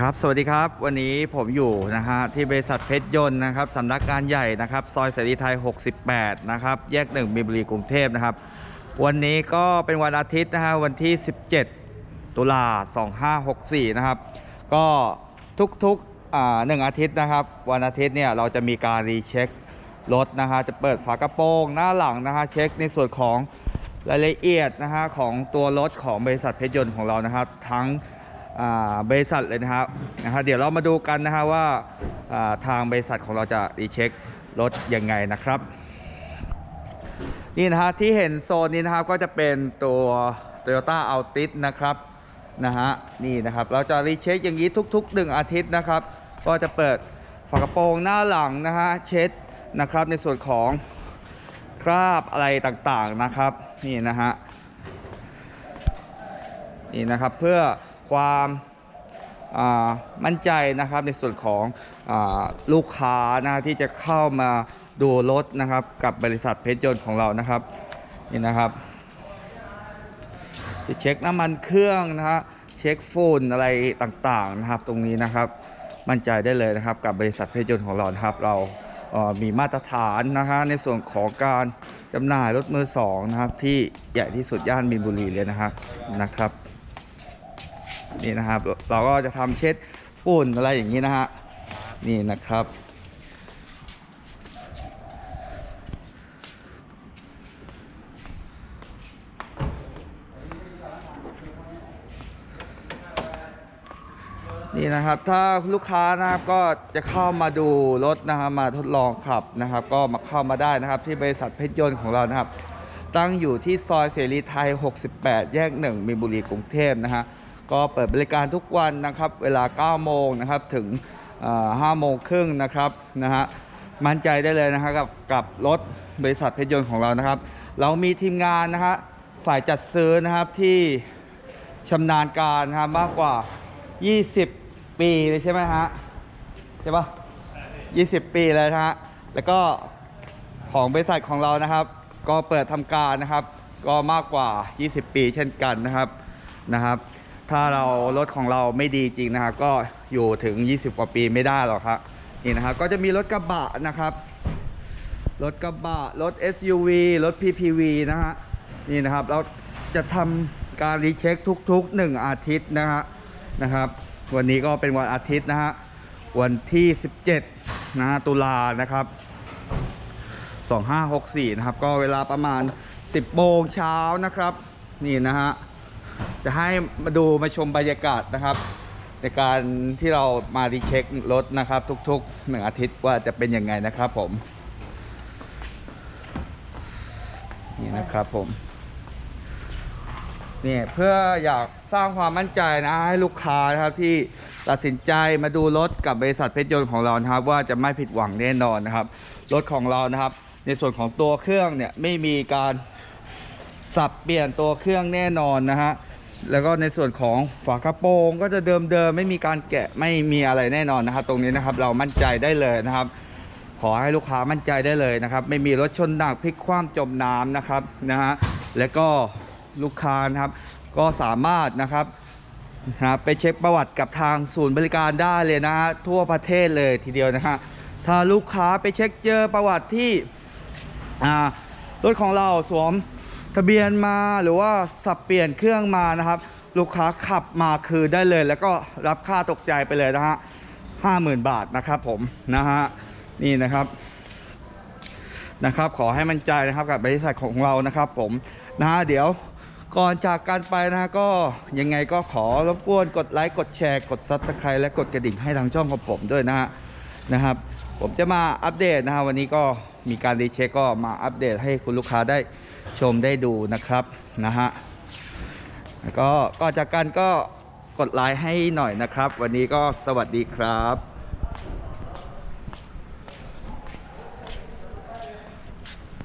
ครับ สวัสดีครับ วันนี้ผมอยู่นะฮะที่บริษัทเพชรยนต์นะครับสำนักงานใหญ่นะครับ ซอยเสรีไทย 68 นะครับ แยกหนึ่งมีนบุรีกรุงเทพนะครับ วันนี้ก็เป็นวันอาทิตย์นะฮะ วันที่ 17 ตุลา 2564 นะครับ ก็ทุกๆอ่าหนึ่งอาทิตย์นะครับ วันอาทิตย์เนี่ยเราจะมีการรีเช็ครถนะฮะ จะเปิดฝากระโปรงหน้าหลังนะฮะ เช็คในส่วนของรายละเอียดนะฮะของตัวรถของบริษัทเพชรยนต์ของเรานะครับ ทั้ง บริษัทเลยนะครับนะฮะเดี๋ยวเรามาดูกันนะฮะว่าอ่าทางบริษัทของเราจะรีเช็ครถยังไงนะครับ นี่นะฮะที่เห็นโซนนี้นะครับก็จะเป็นตัว Toyota Altis นะครับนะฮะนี่นะครับเราจะรีเช็คอย่างนี้ทุกๆ1อาทิตย์นะครับ ก็จะเปิดฝากระโปรงหน้าหลังนะฮะเช็ดนะครับในส่วนของคราบอะไรต่างๆนะครับ นี่นะฮะนี่นะครับเพื่อ ความมั่นใจนะครับในส่วนของอลูกค้านะที่จะเข้ามาดูรถนะครับกับบริษัทเพชรยนต์ของเรานะครับนี่นะครับจะเช็คน้ำมันเครื่องนะฮะเช็คฝุ่นอะไรต่างๆนะครับ ตรงนี้นะครับมั่นใจได้เลยนะครับกับบริษัทเพชรยนต์ของเรานะครับ เรามีมาตรฐานนะฮะในส่วนของการจำหน่ายรถมือสองนะครับที่ใหญ่ที่สุดย่านมีนบุรีเลยนะครับนะครับ นี่นะครับ เราก็จะทำเช็ดฝุ่นอะไรอย่างนี้นะฮะนี่นะครับ นี่นะครับถ้าลูกค้านะครับก็จะเข้ามาดูรถนะครับมาทดลองขับนะครับ ก็มาเข้ามาได้นะครับที่บริษัทเพชรยนต์ของเรานะครับ ตั้งอยู่ที่ซอยเสรีไทย 68 แยก 1มีนบุรีกรุงเทพนะฮะ ก็เปิดบริการทุกวันนะครับ เวลา 9 โมงนะครับ ถึง5โมงครึ่งนะครับนะฮะมั่นใจได้เลยนะครับกับกับรถบริษัทเพชรยนต์ของเรานะครับ เรามีทีมงานนะฮะฝ่ายจัดซื้อนะครับที่ชำนาญการนะครับมากกว่า 20 ปีเลยใช่ไหมฮะใช่ปะ20 ปีเลยนะฮะแล้วก็ของบริษัทของเรานะครับ ก็เปิดทำการนะครับ ก็มากกว่า 20 ปีเช่นกันนะครับนะครับ ถ้าเรารถของเราไม่ดีจริงนะครับก็อยู่ถึง 20 กว่าปีไม่ได้หรอกครับนี่นะครับก็จะมีรถกระบะนะครับ รถกระบะรถ SUV รถ PPV นะฮะนี่นะครับเราจะทำการรีเช็คทุก ๆ 1 อาทิตย์นะฮะนะครับ วันนี้ก็เป็นวันอาทิตย์นะฮะวันที่ 17นะฮะตุลานะครับ 2564 นะครับ ก็เวลาประมาณ 10โมงเช้านะครับ นี่นะฮะ จะให้มาดูมาชมบรรยากาศนะครับ ในการที่เรามารีเช็ครถนะครับ ทุกๆ1อาทิตย์ว่าจะเป็นยังไงนะครับผม นี่นะครับผมเนี่ยเพื่ออยากสร้างความมั่นใจนะให้ลูกค้านะครับที่ตัดสินใจมาดูรถกับบริษัทเพชรยนต์ของเรานะครับ ว่าจะไม่ผิดหวังแน่นอนนะครับ รถของเรานะครับ ในส่วนของตัวเครื่องเนี่ยไม่มีการ สับเปลี่ยนตัวเครื่องแน่นอนนะฮะแล้วก็ในส่วนของฝากระโปรงก็จะเดิมๆไม่มีการแกะไม่มีอะไรแน่นอนนะครับ ตรงนี้นะครับเรามั่นใจได้เลยนะครับ ขอให้ลูกค้ามั่นใจได้เลยนะครับ ไม่มีรถชนหนักพลิกคว่ำจมน้ำนะครับนะฮะและก็ลูกค้านะครับ ก็สามารถนะครับนะไปเช็คประวัติกับทางศูนย์บริการได้เลยนะฮะทั่วประเทศเลยทีเดียวนะฮะถ้าลูกค้าไปเช็คเจอประวัติที่อ่ารถของเราสวม ทะเบียนมาหรือว่าสับเปลี่ยนเครื่องมานะครับ ลูกค้าขับมาคืนได้เลย แล้วก็รับค่าตกใจไปเลยนะฮะห้าหมื่นบาทนะครับผมนะฮะนี่นะครับนะครับ ขอให้มั่นใจนะครับกับบริษัทของเรานะครับ ผมนะฮะเดี๋ยวก่อนจากกันไปนะฮะก็ยังไงก็ขอรบกวนกดไลค์กดแชร์กด Subscribe และกดกระดิ่งให้ทางช่องของผมด้วยนะฮะนะครับ ผมจะมาอัปเดตนะฮะวันนี้ก็มีการรีเช็คก็มาอัปเดตให้คุณลูกค้าได้ ชมได้ดูนะครับนะฮะแล้วก็ก็จากกันก็กดไลค์ให้หน่อยนะครับ วันนี้ก็สวัสดีครับ